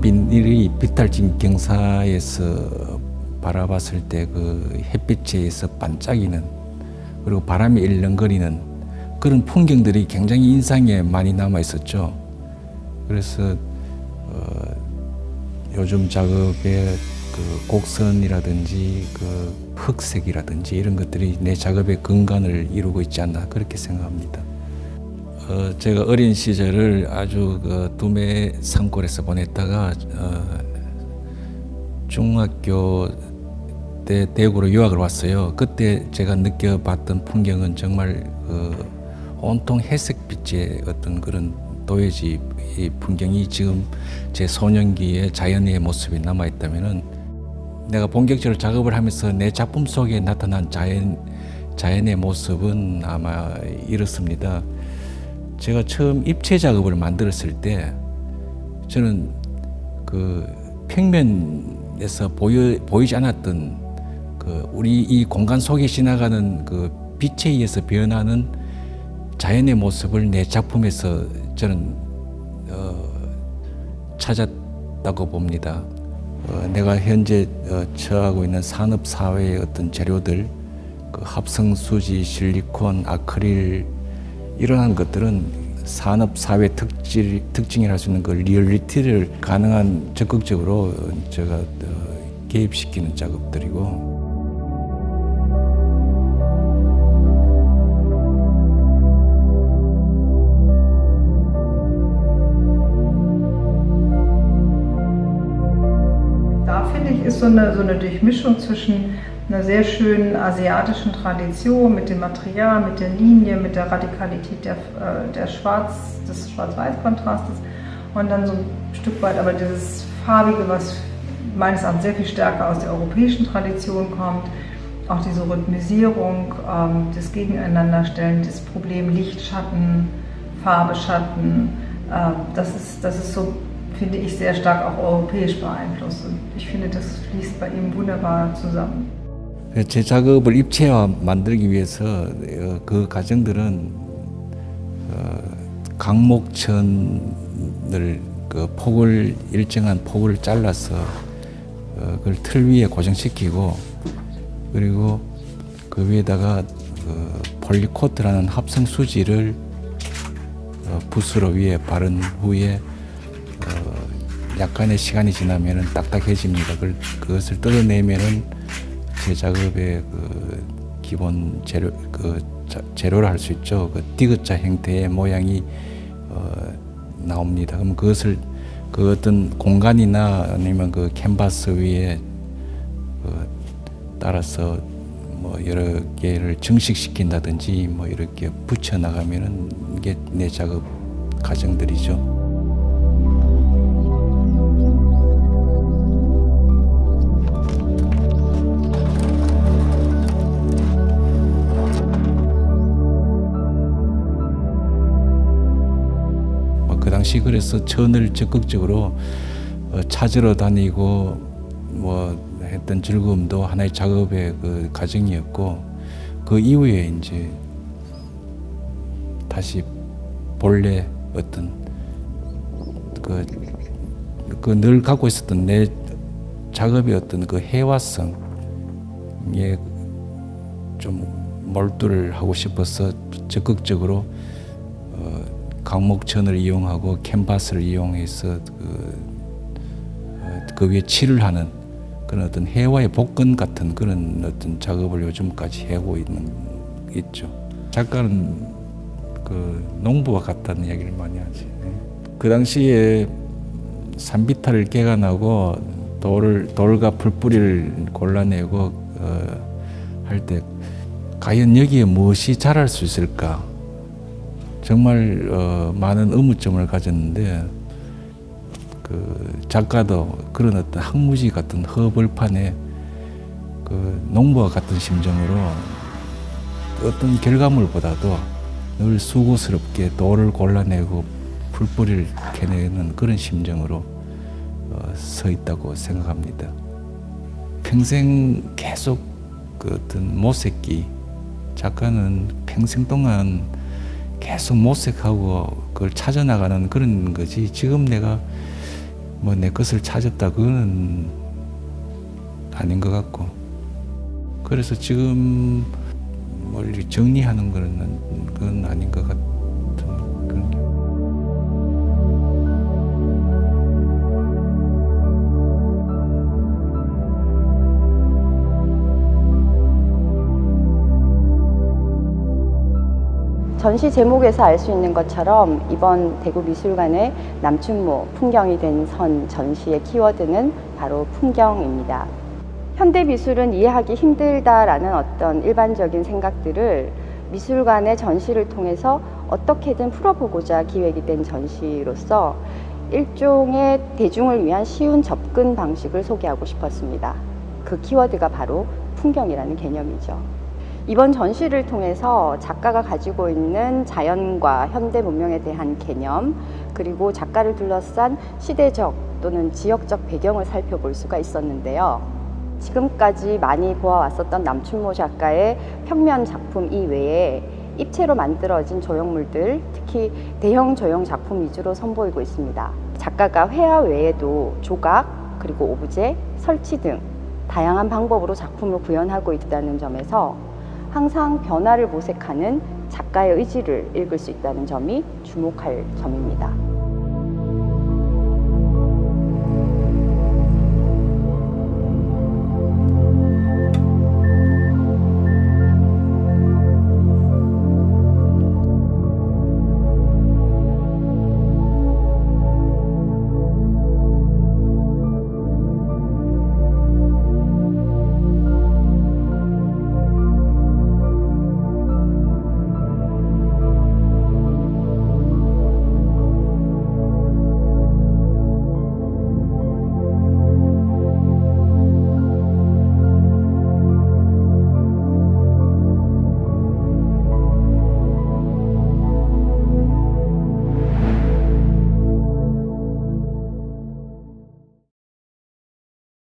비닐이 비탈진 경사에서 바라봤을 때 그 햇빛에 의해서 반짝이는 그리고 바람이 일렁거리는 그런 풍경들이 굉장히 인상에 많이 남아 있었죠. 그래서 어, 요즘 작업에 그 곡선이라든지 그 흑색이라든지 이런 것들이 내 작업의 근간을 이루고 있지 않나 그렇게 생각합니다. 어, 제가 어린 시절을 아주 그 두메 산골에서 보냈다가 어, 중학교 때 대구로 유학을 왔어요. 그때 제가 느껴봤던 풍경은 정말 그 온통 회색빛의 어떤 그런 도예지 이 풍경이 지금 제 소년기의 자연의 모습이 남아 있다면은 내가 본격적으로 작업을 하면서 내 작품 속에 나타난 자연 자연의 모습은 아마 이렇습니다. 제가 처음 입체 작업을 만들었을 때 저는 그 평면에서 보여 보이지 않았던 그 우리 이 공간 속에 지나가는 그 빛에 의해서 변하는 자연의 모습을 내 작품에서 저는 어, 찾았다고 봅니다. 어, 내가 현재 어, 처하고 있는 산업 사회의 어떤 재료들, 그 합성 수지, 실리콘, 아크릴 이러한 것들은 산업 사회 특질 특징이라 할수 있는 그 리얼리티를 가능한 적극적으로 제가 어, 개입시키는 작업들이고. Da finde ich, ist so eine, so eine Durchmischung zwischen einer sehr schönen asiatischen Tradition mit dem Material, mit der Linie, mit der Radikalität der, äh, der Schwarz, des Schwarz-Weiß-Kontrastes und dann so ein Stück weit aber dieses Farbige, was meines Erachtens sehr viel stärker aus der europäischen Tradition kommt. Auch diese Rhythmisierung, ähm, das Gegeneinanderstellen, das Problem Licht, Schatten, Farbe, Schatten, ähm, das, ist, das ist so finde ich, sehr stark auch europäisch beeinflusst. Und ich finde, das fließt bei ihm wunderbar zusammen. 제 작업을 입체화 만들기 위해서 어, 그 과정들은 어, 강목천을 그 폭을 일정한 폭을 잘라서 어, 그걸 틀 위에 고정시키고 그리고 그 위에다가 그 폴리코트라는 합성 수지를 어, 붓으로 위에 바른 후에 어, 약간의 시간이 지나면은 딱딱해집니다. 그것을 뜯어내면은 제 작업의 그 기본 재료 그 자- 재료를 할 수 있죠. 그 디귿자 형태의 모양이 어, 나옵니다. 그럼 그것을 그 어떤 공간이나 아니면 그 캔버스 위에 그 따라서 뭐 여러 개를 증식시킨다든지 뭐 이렇게 붙여 나가면은 이게 내 작업 과정들이죠. 당시 그래서 천을 적극적으로 어, 찾으러 다니고 뭐 했던 즐거움도 하나의 작업의 그 과정이었고 그 이후에 이제 다시 본래 어떤 그 그 늘 갖고 있었던 내 작업의 어떤 그 해화성에 좀 몰두를 하고 싶어서 적극적으로 어, 강목천을 이용하고 캔버스를 이용해서 그, 어, 그 위에 칠을 하는 그런 어떤 해와의 복근 같은 그런 어떤 작업을 요즘까지 해오고 있는 있죠. 작가는 그 농부와 같다는 이야기를 많이 하지. 네. 그 당시에 산비탈을 깨가나고 돌을 돌과 풀뿌리를 골라내고 어, 할때 과연 여기에 무엇이 자랄 수 있을까? 정말 어, 많은 의무점을 가졌는데 그 작가도 그런 어떤 항무지 같은 허벌판에 그 농부와 같은 심정으로 어떤 결과물보다도 늘 수고스럽게 돌을 골라내고 풀뿌리를 캐내는 그런 심정으로 어, 서 있다고 생각합니다. 평생 계속 그 어떤 모색기 작가는 평생 동안 계속 모색하고 그걸 찾아나가는 그런 거지. 지금 내가 뭐 내 것을 찾았다 그거는 아닌 것 같고. 그래서 지금 뭘 이렇게 정리하는 거는 그건 아닌 것 같은 전시 제목에서 알 수 있는 것처럼 이번 대구미술관의 남춘모 풍경이 된 선 전시의 키워드는 바로 풍경입니다. 현대 미술은 이해하기 힘들다라는 어떤 일반적인 생각들을 미술관의 전시를 통해서 어떻게든 풀어보고자 기획이 된 전시로서 일종의 대중을 위한 쉬운 접근 방식을 소개하고 싶었습니다. 그 키워드가 바로 풍경이라는 개념이죠. 이번 전시를 통해서 작가가 가지고 있는 자연과 현대 문명에 대한 개념, 그리고 작가를 둘러싼 시대적 또는 지역적 배경을 살펴볼 수가 있었는데요. 지금까지 많이 보아왔었던 남춘모 작가의 평면 작품 이외에 입체로 만들어진 조형물들, 특히 대형 조형 작품 위주로 선보이고 있습니다. 작가가 회화 외에도 조각, 그리고 오브제, 설치 등 다양한 방법으로 작품을 구현하고 있다는 점에서 항상 변화를 모색하는 작가의 의지를 읽을 수 있다는 점이 주목할 점입니다.